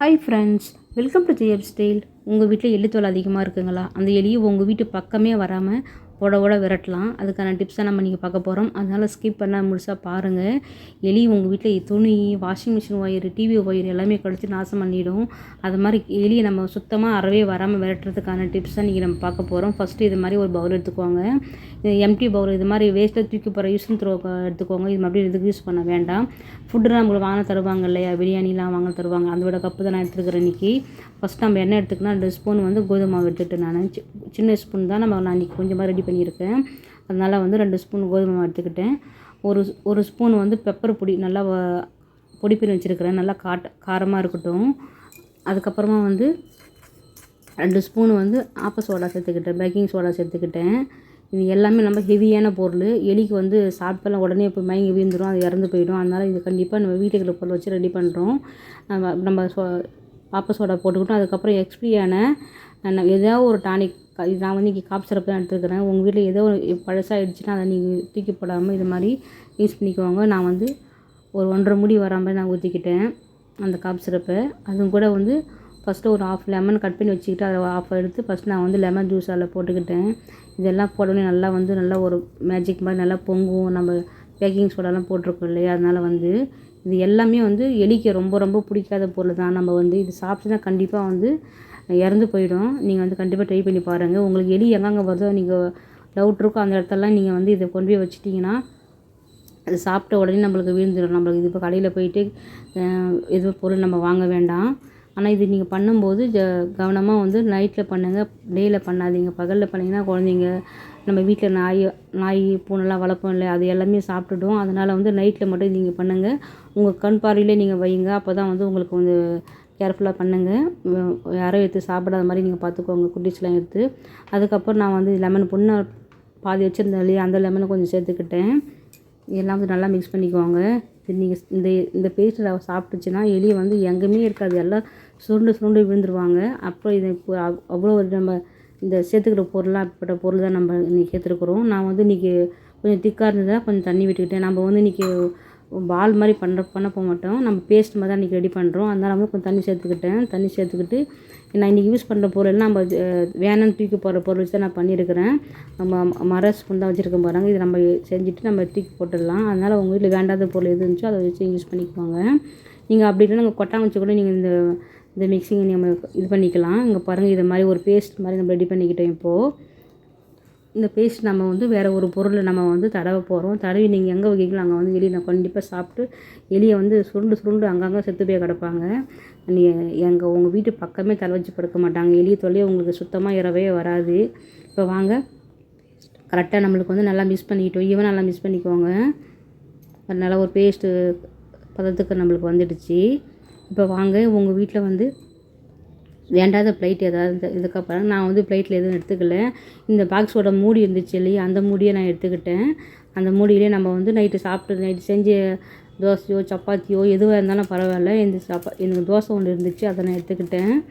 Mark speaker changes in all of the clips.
Speaker 1: Hi friends welcome to ஜெயப் style உங்கள் வீட்டில் எலித்தோல் அதிகமாக இருக்குங்களா? அந்த எலியை உங்கள் வீட்டு பக்கமே வராமல் ஓட ஓட விரட்டலாம். அதுக்கான டிப்ஸை நம்ம நீங்கள் பார்க்க போகிறோம் அதனால் ஸ்கிப் பண்ண முழுசாக பாருங்கள் எலி உங்கள் வீட்டில் துணி washing machine wire TV wire எல்லாமே கழித்து நாசம் பண்ணிடும். அது மாதிரி எலியை நம்ம சுத்தமாக அறவே வராமல் விரட்டுறதுக்கான டிப்ஸை நீங்கள் நம்ம பார்க்க போகிறோம் ஃபஸ்ட்டு இது மாதிரி ஒரு பவுல் எடுத்துக்கோங்க. இது எம்டி பவுல் இது மாதிரி வேஸ்ட்டில் தூக்கி போகிற யூஸ் த்ரோ எடுத்துக்கோங்க. இது மாதிரி இதுக்கு யூஸ் பண்ண வேண்டாம். ஃபுட்டுலாம் நம்மளுக்கு வாங்க தருவாங்க இல்லையா? பிரியாணிலாம் வாங்க தருவாங்க. அதோட கப்பு தான் நான் எடுத்துருக்கிறேன் இன்றைக்கி ஃபஸ்ட் நம்ம என்ன எடுத்துக்கணும் ரெண்டு ஸ்பூன் வந்து கோதுமை எடுத்துகிட்டு நான். சி- சின்ன ஸ்பூன் தான் நம்ம நான் இன்றைக்கி கொஞ்சமாக ரெடி பண்ணியிருக்கேன் அதனால் வந்து ரெண்டு ஸ்பூன் கோதுமை மாவு எடுத்துக்கிட்டேன். ஒரு ஒரு ஸ்பூன் வந்து பெப்பர் பொடி நல்லா பொடி பண்ணி வச்சுருக்கிறேன். நல்லா காட்ட காரமாக இருக்கட்டும். அதுக்கப்புறமா வந்து ரெண்டு ஸ்பூன் வந்து ஆப்ப சோடா சேர்த்துக்கிட்டேன். பேக்கிங் சோடா சேர்த்துக்கிட்டேன். இது எல்லாமே நம்ம ஹெவியான பொருள். எலிக்கு வந்து சாப்பிட்டெல்லாம் உடனே போய் மயங்கி வீழ்ந்துடும் அது இறந்து போயிடும். அதனால் இது கண்டிப்பாக நம்ம வீட்டுக்கு பொருள் வச்சு ரெடி பண்ணுறோம் நம்ம நம்ம சோ ஆப்ப சோடா போட்டுக்கிட்டோம். அதுக்கப்புறம் எக்ஸ்பிரியான ஏதாவது ஒரு டானிக் நான் வந்து இங்கே காப் சிறப்பு தான் எடுத்துருக்கிறேன். உங்கள் வீட்டில் ஏதோ ஒரு பழசாயிடுச்சுன்னா அதை நீங்கள் தூக்கி போடாமல் இது மாதிரி யூஸ் பண்ணிக்குவாங்க நான் வந்து ஒரு ஒன்றரை முடி வரா மாதிரி நான் ஊற்றிக்கிட்டேன் அந்த காப் சிறப்பை அதுவும் கூட வந்து ஃபஸ்ட்டு ஒரு ஆஃப் லெமன் கட் பண்ணி வச்சுக்கிட்டு அதை ஆஃப் எடுத்து ஃபஸ்ட் நான் வந்து லெமன் ஜூஸ் அதில் போட்டுக்கிட்டேன். இதெல்லாம் போட்டோடனே நல்லா வந்து நல்லா ஒரு மேஜிக் மாதிரி நல்லா பொங்கும். நம்ம பேக்கிங் சோடாலாம் போட்டிருக்கோம் இல்லையா? அதனால் வந்து இது எல்லாமே வந்து எலிக்கு ரொம்ப ரொம்ப பிடிக்காத பொருள் தான். நம்ம வந்து இது சாப்பிட்டுனா கண்டிப்பாக வந்து இறந்து போயிடும். நீங்கள் வந்து கண்டிப்பாக ட்ரை பண்ணி பாருங்கள் உங்களுக்கு எலி எங்கெங்கே வருதோ நீங்கள் டவுட் இருக்கோ அந்த இடத்தெல்லாம் நீங்கள் வந்து இதை கொண்டு போய் வச்சிட்டிங்கன்னா அது சாப்பிட்ட உடனே நம்மளுக்கு விழுந்துடும் நம்மளுக்கு இது இப்போ கடையில் போயிட்டு எதுவும் பொருள் நம்ம வாங்க வேண்டாம். ஆனால் இது நீங்கள் பண்ணும்போது ஜ கவனமாக வந்து நைட்டில் பண்ணுங்கள் டேயில் பண்ணாதீங்க. பகலில் பண்ணிங்கன்னா குழந்தைங்க நம்ம வீட்டில் நாய் நாய் பூனெல்லாம் வளர்ப்போம் இல்லை அது எல்லாமே சாப்பிட்டுடும். அதனால் வந்து நைட்டில் மட்டும் நீங்கள் பண்ணுங்கள் உங்கள் கண் பார்வையிலே நீங்கள் வைங்க. அப்போ தான் வந்து உங்களுக்கு வந்து கேர்ஃபுல்லாக பண்ணுங்கள் வ- யாரும் எடுத்து சாப்பிடாத மாதிரி நீங்கள் பார்த்துக்கோங்க. குட்டிஸ்லாம் எடுத்து. அதுக்கப்புறம் நான் வந்து லெமன் பொண்ணு பாதி வச்சுருந்தேன் இல்லையா? அந்த லெமனை கொஞ்சம் சேர்த்துக்கிட்டேன். எல்லாம் வந்து நல்லா மிக்ஸ் பண்ணிக்குவாங்க இது நீங்கள் இந்த இந்த பேஸ்ட்டில் சாப்பிட்டுச்சுன்னா எலி வந்து எங்கேயுமே இருக்காது. எல்லாம் சுருண்டு சுருண்டு விழுந்துருவாங்க. அப்புறம் இது இப்போ அவ்வளோ ஒரு நம்ம இந்த சேர்த்துக்கிற பொருளாக அப்படிப்பட்ட பொருள் தான் நம்ம இன்றைக்கி சேர்த்துருக்குறோம். நான் வந்து இன்றைக்கி கொஞ்சம் திக்காக இருந்ததா கொஞ்சம் தண்ணி விட்டுக்கிட்டேன். நம்ம வந்து இன்றைக்கி பால் மாதிரி பண்ணுற பண்ண போக மாட்டோம் நம்ம பேஸ்ட் மாதிரி தான் இன்றைக்கி ரெடி பண்ணுறோம் அதனால் நம்ம கொஞ்சம் தண்ணி சேர்த்துக்கிட்டேன். தண்ணி சேர்த்துக்கிட்டு நான் இன்றைக்கி யூஸ் பண்ணுற பொருள் நம்ம அஹ், தூக்கி போடுற பொருள் வச்சு தான் நான் பண்ணியிருக்கிறேன். நம்ம மர ஸ்பூன் தான் வச்சுருக்க பாருங்க. இது நம்ம செஞ்சுட்டு நம்ம தூக்கி போட்டுடலாம். அதனால் உங்கள் வீட்டில் வேண்டாத பொருள் எது இருந்துச்சோ அதை வச்சு யூஸ் பண்ணிக்குவாங்க நீங்கள் அப்படி இல்லைன்னா நீங்கள் கொட்டாங்குச்சி கூட நீங்கள் இந்த இந்த மிக்சிங்கை நம்ம இது பண்ணிக்கலாம். இங்கே பாருங்கள் இது மாதிரி ஒரு பேஸ்ட் மாதிரி நம்ம ரெடி பண்ணிக்கிட்டோம் இப்போது இந்த பேஸ்ட் நம்ம வந்து வேறு ஒரு பொருளை நம்ம வந்து தடவை போகிறோம் தடவி நீங்கள் எங்கே வைக்கிறீங்களோ அங்கே வந்து எலியை நான் கண்டிப்பாக சாப்பிட்டு எலியை வந்து சுருண்டு சுருண்டு அங்கங்கே செத்து போய் கிடப்பாங்க. நீ எங்கள் உங்கள் வீட்டு பக்கமே தலை வச்சு படுக்க மாட்டாங்க. எலியை தொல்லையே உங்களுக்கு சுத்தமாக இரவே வராது. இப்போ வாங்க. கரெக்டாக நம்மளுக்கு வந்து நல்லா மிஸ் பண்ணிக்கிட்டோம் ஈவன் நல்லா மிஸ் பண்ணிக்கோங்க நல்லா ஒரு பேஸ்ட்டு பதத்துக்கு நம்மளுக்கு வந்துடுச்சு. இப்போ வாங்க. உங்கள் வீட்டில் வந்து வேண்டாத பிளேட் ஏதாவது இதுக்கப்புறம் நான் வந்து பிளேட்டில் எதுவும் எடுத்துக்கல. இந்த பாக்ஸோட மூடி இருந்துச்சு இல்லையா? அந்த மூடியை நான் எடுத்துக்கிட்டேன். அந்த மூடியிலே நம்ம வந்து நைட்டு சாப்பிட்டு நைட்டு செஞ்ச தோசையோ சப்பாத்தியோ எதுவாக இருந்தாலும் பரவாயில்ல. இந்த சாப்பா எனக்கு தோசை ஒன்று இருந்துச்சு அதை நான் எடுத்துக்கிட்டேன்.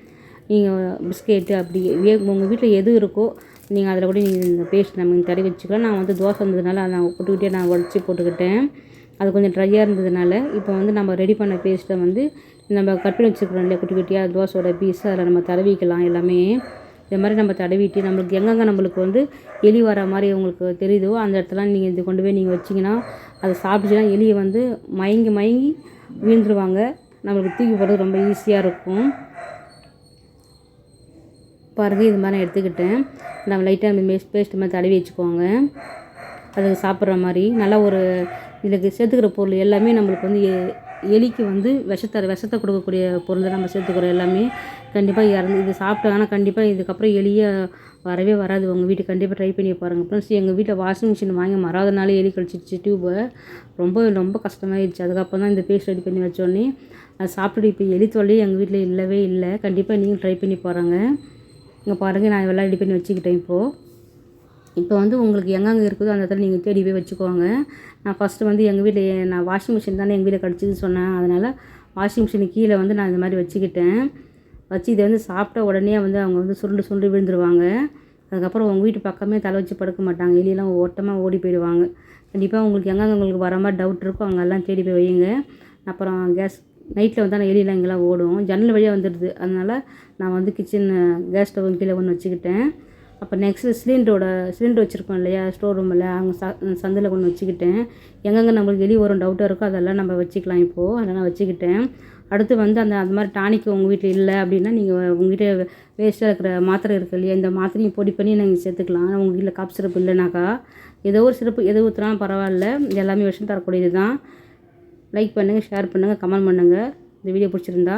Speaker 1: நீங்கள் பிஸ்கெட்டு அப்படி வே- உங்கள் வீட்டில் எது இருக்கோ நீங்கள் அதில் கூட நீங்கள் இந்த பேஸ்ட் நம்ம தடவி வச்சுக்கலாம். நான் வந்து தோசை இருந்ததுனால அதை நான் போட்டுக்கிட்டே நான் உடச்சி போட்டுக்கிட்டேன். அது கொஞ்சம் ட்ரையாக இருந்ததுனால இப்போ வந்து நம்ம ரெடி பண்ண பேஸ்ட்டை வந்து நம்ம கட் பண்ணி வச்சுருக்கிறோம் இல்லையா குட்டி குட்டியாக தோசையோட பீஸ் அதில் நம்ம தடவிக்கலாம் எல்லாமே. இது மாதிரி நம்ம தடவிட்டு நம்மளுக்கு எங்கெங்கே நம்மளுக்கு வந்து எலி வர மாதிரி உங்களுக்கு தெரியுதோ அந்த இடத்துல நீங்கள் இது கொண்டு போய் நீங்கள் வச்சிங்கன்னா அதை சாப்பிட்டுச்சுன்னா எலியை வந்து மயங்கி மயங்கி வீழ்ந்துருவாங்க. நம்மளுக்கு தூக்கி போடுறது ரொம்ப ஈஸியாக இருக்கும். பாருங்கள் இது மாதிரி நான் எடுத்துக்கிட்டேன். நம்ம லைட்டாக அந்த மேஸ் பேஸ்ட் மாதிரி தடவி வச்சுக்கோங்க. அது சாப்பிட்ற மாதிரி நல்லா ஒரு இதுக்கு சேர்த்துக்கிற பொருள் எல்லாமே நம்மளுக்கு வந்து எலிக்கு வந்து விஷத்தை விஷத்தை கொடுக்கக்கூடிய பொருளை நம்ம சேர்த்துக்கிறோம் எல்லாமே. கண்டிப்பாக இறந்து இது சாப்பிட்டாங்கன்னா கண்டிப்பாக இதுக்கப்புறம் எலியை வரவே வராது. உங்கள் வீட்டுக்கு கண்டிப்பாக ட்ரை பண்ணி பாருங்கள் ஃப்ரெண்ட்ஸ் எங்கள் வீட்டில் வாஷிங் மிஷின் வாங்கி மறாதனால எலி கழிச்சிடுச்சு டியூபை ரொம்ப ரொம்ப கஷ்டமாயிடுச்சு அதுக்கப்புறம் தான் இந்த பேஸ்ட் ரெடி பண்ணி வச்சோடனே அது சாப்பிட்டுட்டு இப்போ எலி தொல்லையே எங்கள் வீட்டில் இல்லவே இல்லை. கண்டிப்பாக நீங்கள் ட்ரை பண்ணி பாருங்கள் இங்கே பாருங்கள் நான் எல்லாம் ரெடி பண்ணி வச்சுக்கிட்டேன் இப்போது இப்போ வந்து உங்களுக்கு எங்கெங்கே இருக்குதோ அந்த இடத்துல நீங்கள் தேடி போய் வச்சுக்கோங்க. நான் ஃபஸ்ட்டு வந்து எங்கள் வீட்டில் நான் வாஷிங் மிஷின் தானே எங்கள் வீட்டில் கிடச்சிதுன்னு சொன்னேன். அதனால் வாஷிங் மிஷின் கீழே வந்து நான் இந்த மாதிரி வச்சுக்கிட்டேன். வச்சு இதை வந்து சாப்பிட்ட உடனே வந்து அவங்க வந்து சுருண்டு சுருண்டு விழுந்துருவாங்க. அதுக்கப்புறம் உங்கள் வீட்டு பக்கமே தலை வச்சு படுக்க மாட்டாங்க. எலியெல்லாம் ஓட்டமாக ஓடி போயிடுவாங்க. கண்டிப்பாக உங்களுக்கு எங்கெங்கே உங்களுக்கு வர மாதிரி டவுட் இருக்கோ அங்கெல்லாம் தேடி போய் வையுங்க. அப்புறம் கேஸ் நைட்டில் வந்தால் நான் எலியெல்லாம் இங்கெல்லாம் ஓடும். ஜன்னல் வழியாக வந்துடுது. அதனால் நான் வந்து கிச்சன் கேஸ் ஸ்டவ் கீழே ஒன்று வச்சுக்கிட்டேன். அப்போ நெக்ஸ்ட்டு சிலிண்டரோட சிலிண்டர் வச்சுருக்கோம் இல்லையா ஸ்டோர் ரூமில் அவங்க ச சந்தில் கொண்டு வச்சுக்கிட்டேன். எங்கெங்கே நம்மளுக்கு வெளியே வரும் டவுட்டாக இருக்கோ அதெல்லாம் நம்ம வச்சுக்கலாம் இப்போது அதெல்லாம் நான் வச்சுக்கிட்டேன். அடுத்து வந்து அந்த அந்த மாதிரி டானிக் உங்கள் வீட்டில் இல்லை அப்படின்னா நீங்கள் உங்ககிட்ட வேஸ்ட்டாக இருக்கிற மாத்திரை இருக்கு இல்லையா இந்த மாத்திரையும் பொடி பண்ணி நீங்கள் சேர்த்துக்கலாம். உங்கள் வீட்டில் காப் சிறப்பு இல்லைனாக்கா ஏதோ ஒரு சிறப்பு எது ஊற்றுனாலும் பரவாயில்ல. எல்லாமே விஷயம் தரக்கூடியது தான் லைக் பண்ணுங்கள் ஷேர் பண்ணுங்கள் கமெண்ட் பண்ணுங்கள் இந்த வீடியோ பிடிச்சிருந்தா